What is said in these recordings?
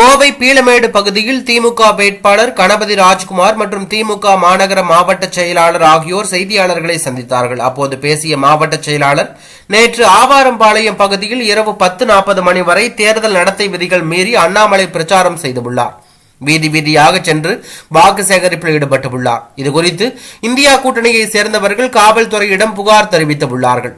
கோவை பீளமேடு பகுதியில் திமுக வேட்பாளர் கணபதி ராஜ்குமார் மற்றும் திமுக மாநகர மாவட்ட செயலாளர் ஆகியோர் செய்தியாளர்களை சந்தித்தார்கள். அப்போது பேசிய மாவட்ட செயலாளர் நேற்று ஆவாரம்பாளையம் பகுதியில் இரவு பத்து நாற்பது மணி வரை தேர்தல் நடத்தை விதிகள் மீறி அண்ணாமலை பிரச்சாரம் செய்துள்ளார் வீதி வீதியாக சென்று வாக்கு சேகரிப்பில் ஈடுபட்டுள்ளார் இதுகுறித்து இந்தியா கூட்டணியை சேர்ந்தவர்கள் காவல்துறையிடம் புகார் தெரிவித்துள்ளார்கள்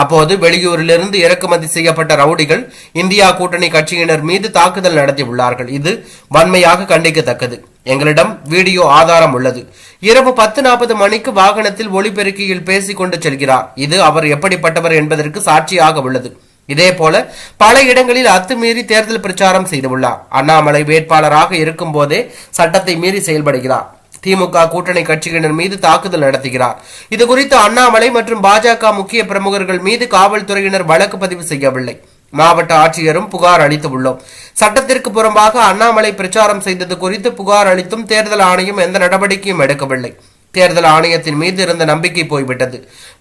அப்போது வெளியூரிலிருந்து இறக்குமதி செய்யப்பட்ட ரவுடிகள் இந்தியா கூட்டணி கட்சியினர் மீது தாக்குதல் நடத்தியுள்ளார்கள். இது வன்மையாக கண்டிக்கத்தக்கது. எங்களிடம் வீடியோ ஆதாரம் உள்ளது. இரவு பத்து நாற்பது மணிக்கு வாகனத்தில் ஒளிபெருக்கியில் பேசிக் கொண்டு செல்கிறார். இது அவர் எப்படிப்பட்டவர் என்பதற்கு சாட்சியாக உள்ளது. இதேபோல பல இடங்களில் அத்துமீறி தேர்தல் பிரச்சாரம் செய்துள்ளார். அண்ணாமலை வேட்பாளராக இருக்கும் போதே சட்டத்தை மீறி செயல்படுகிறார். திமுக கூட்டணி கட்சியினர் மீது தாக்குதல் நடத்துகிறார். இது குறித்து அண்ணாமலை மற்றும் பாஜக முக்கிய பிரமுகர்கள் மீது காவல்துறையினர் வழக்கு பதிவு செய்யவில்லை. மாவட்ட ஆட்சியரும் புகார் அளித்துள்ளோம். சட்டத்திற்கு புறம்பாக அண்ணாமலை பிரச்சாரம் செய்தது குறித்து புகார் அளித்தும் தேர்தல் ஆணையம் எந்த நடவடிக்கையும் எடுக்கவில்லை. தேர்தல் ஆணையத்தின் மீது இருந்த நம்பிக்கை போய்விட்டது.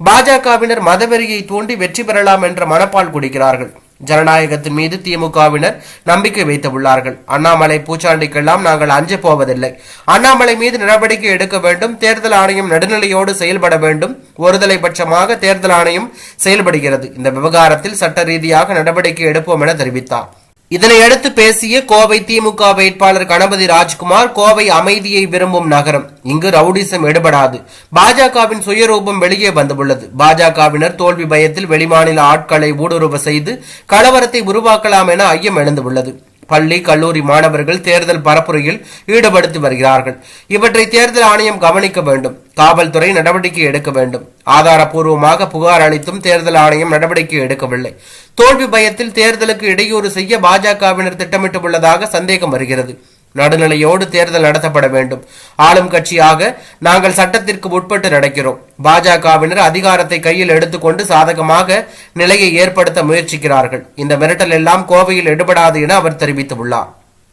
பாஜகவினர் மதவெறியை தூண்டி வெற்றி பெறலாம் என்ற மனப்பால் குடிக்கிறார்கள். ஜனநாயகத்தின் மீது திமுகவினர் நம்பிக்கை வைத்துள்ளார்கள். அண்ணாமலை பூச்சாண்டிக்கெல்லாம் நாங்கள் அஞ்ச போவதில்லை. அண்ணாமலை மீது நடவடிக்கை எடுக்க வேண்டும். தேர்தல் ஆணையம் நடுநிலையோடு செயல்பட வேண்டும். ஒருதலை பட்சமாக தேர்தல் ஆணையம் செயல்படுகிறது. இந்த விவகாரத்தில் சட்ட ரீதியாக நடவடிக்கை எடுப்போம் என தெரிவித்தார். இதனையடுத்து பேசிய கோவை திமுக வேட்பாளர் கணபதி ராஜ்குமார் கோவை அமைதியை விரும்பும் நகரம். இங்கு ரவுடிசம் எடுபடாது. பாஜகவின் சுயரூபம் வெளியே வந்துள்ளது. பாஜகவினர் தோல்வி பயத்தில் வெளிமாநில ஆட்களை ஊடுருவ செய்து கலவரத்தை உருவாக்கலாம் என ஐயம் எழுந்துள்ளது. பள்ளி கல்லூரி மாணவர்கள் தேர்தல் பரப்புரையில் ஈடுபடுத்தி வருகிறார்கள். இவற்றை தேர்தல் ஆணையம் கவனிக்க வேண்டும். காவல்துறை நடவடிக்கை எடுக்க வேண்டும். ஆதாரப்பூர்வமாக புகார் அளித்தும் தேர்தல் ஆணையம் நடவடிக்கை எடுக்கவில்லை. தோல்வி பயத்தில் தேர்தலுக்கு இடையூறு செய்ய பாஜகவினர் திட்டமிட்டுள்ளதாக சந்தேகம் வருகிறது. நடுநிலையோடு தேர்தல் நடத்தப்பட வேண்டும். ஆளும் கட்சியாக நாங்கள் சட்டத்திற்கு உட்பட்டு நடக்கிறோம். பாஜகவினர் அதிகாரத்தை கையில் எடுத்துக்கொண்டு சாதகமாக நிலையை ஏற்படுத்த முயற்சிக்கிறார்கள். இந்த மிரட்டல் எல்லாம் கோவையில் எடுபடாது என அவர் தெரிவித்துள்ளார்.